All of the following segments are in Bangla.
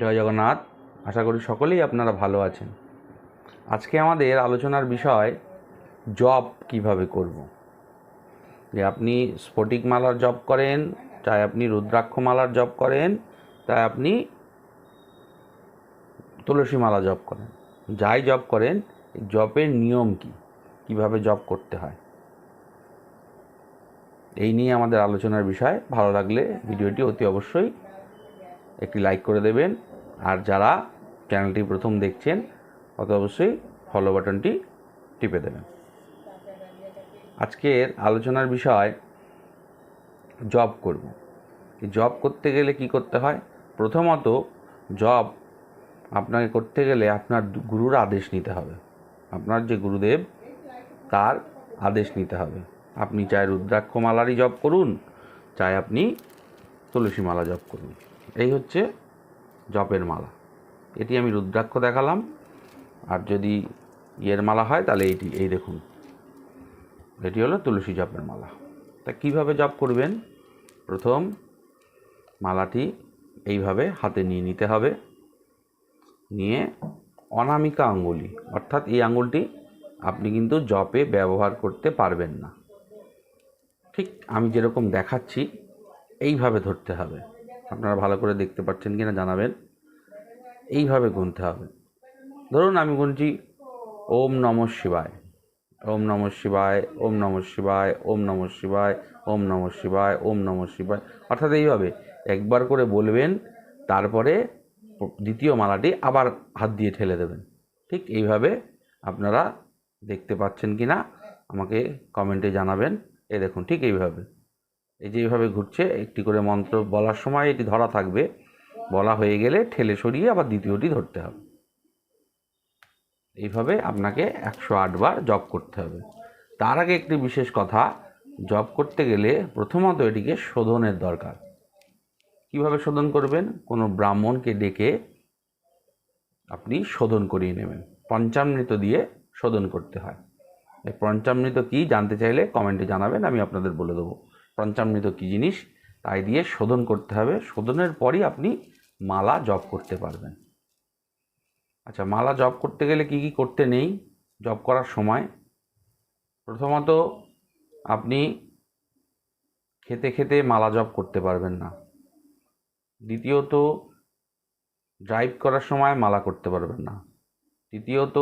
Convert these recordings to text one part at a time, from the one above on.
জয় জগন্নাথ। আশা করি সকলেই আপনারা ভালো আছেন। আজকে আমাদের আলোচনার বিষয়, জব কীভাবে করব? যে আপনি স্ফটিক মালার জব করেন চাই আপনি রুদ্রাক্ষ মালার জব করেন, তাই আপনি তুলসী মালা জব করেন। যাই জব করেন, জবের নিয়ম কি? কীভাবে জব করতে হয়? এই নিয়ে আমাদের আলোচনার বিষয়। ভালো লাগলে ভিডিওটি অতি অবশ্যই একটি লাইক করে দেবেন। আর যারা চ্যানেলটি প্রথম দেখছেন, অত অবশ্যই ফলো বাটনটি টিপে দেবেন। আজকের আলোচনার বিষয় জব করব। জব করতে গেলে কি করতে হয়? প্রথমত জব আপনাকে করতে গেলে আপনার গুরুর আদেশ নিতে হবে। আপনার যে গুরুদেব, তার আদেশ নিতে হবে। আপনি চাই রুদ্রাক্ষ মালারই জব করুন চাই আপনি তুলসী মালা জপ করুন। এই হচ্ছে জপের মালা। এটি আমি রুদ্রাক্ষ দেখালাম। আর যদি ইয়ের মালা হয়, তাহলে এইটি এই দেখুন। এটি হলো তুলসী জপের মালা। তা কীভাবে জপ করবেন? প্রথম মালাটি এইভাবে হাতে নিয়ে নিতে হবে। নিয়ে অনামিকা আঙ্গুলি, অর্থাৎ এই আঙ্গুলটি আপনি কিন্তু জপে ব্যবহার করতে পারবেন না। ঠিক আমি যেরকম দেখাচ্ছি, এইভাবে ধরতে হবে। আপনারা ভালো করে দেখতে পাচ্ছেন কি না জানাবেন। এইভাবে গুনতে হবে। ধরুন আমি গুনছি, ওম নম শিবায়। ওম নম শিবায়, ওম নম শিবায়, ওম নম শিবায়, ওম নম শিবায়, ওম নম শিবায়। অর্থাৎ এইভাবে একবার করে বলবেন, তারপরে দ্বিতীয় মালাটি আবার হাত দিয়ে ঠেলে দেবেন। ঠিক এইভাবে আপনারা দেখতে পাচ্ছেন কি না আমাকে কমেন্টে জানাবেন। এই দেখুন, ঠিক এইভাবে। এই যে এইভাবে ঘুরছে, একটি করে মন্ত্র বলার সময় এটি ধরা থাকবে। বলা হয়ে গেলে ঠেলে সরিয়ে আবার দ্বিতীয়টি ধরতে হবে। এইভাবে আপনাকে একশো আটবার জব করতে হবে। তার আগে একটি বিশেষ কথা জব করতে গেলে প্রথমত এটিকে শোধনের দরকার। কীভাবে শোধন করবেন? কোনো ব্রাহ্মণকে ডেকে আপনি শোধন করিয়ে নেবেন। পঞ্চামৃত দিয়ে শোধন করতে হয়। এই পঞ্চামৃত কী জানতে চাইলে কমেন্টে জানাবেন, আমি আপনাদের বলে দেবো। পঞ্চামৃত কী জিনিস? তাই দিয়ে শোধন করতে হবে। শোধনের পরই আপনি মালা জপ করতে পারবেন। আচ্ছা মালা জপ করতে গেলে কি কি করতে নেই জপ করার সময়? প্রথমত আপনি খেতে খেতে মালা জপ করতে পারবেন না। দ্বিতীয়ত ড্রাইভ করার সময় মালা করতে পারবেন না। তৃতীয়ত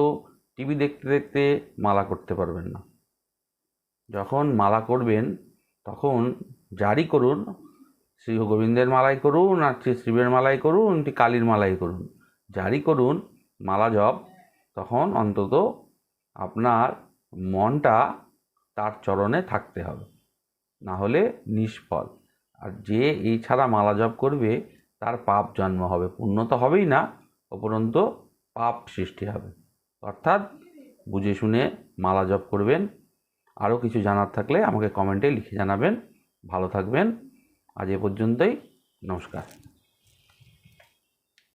টিভি দেখতে দেখতে মালা করতে পারবেন না। যখন মালা করবেন তখন জারি করুন, শ্রী গোবিন্দের মালাই করুন আর শ্রী শিবের মালাই করুন কি কালীর মালাই করুন। জারি করুন, মালা জপ, তখন অন্তত আপনার মনটা তার চরণে থাকতে হবে, না হলে নিষ্ফল। আর যে এই ছাড়া মালা জপ করবে, তার পাপ জন্ম হবে। পুণ্য তো হবেই না, উপরন্ত পাপ সৃষ্টি হবে। অর্থাৎ বুঝে শুনে মালা জপ করবেন আরও কিছু জানার থাকলে আমাকে কমেন্টে লিখে জানাবেন। ভালো থাকবেন। আজ এ পর্যন্তই। নমস্কার।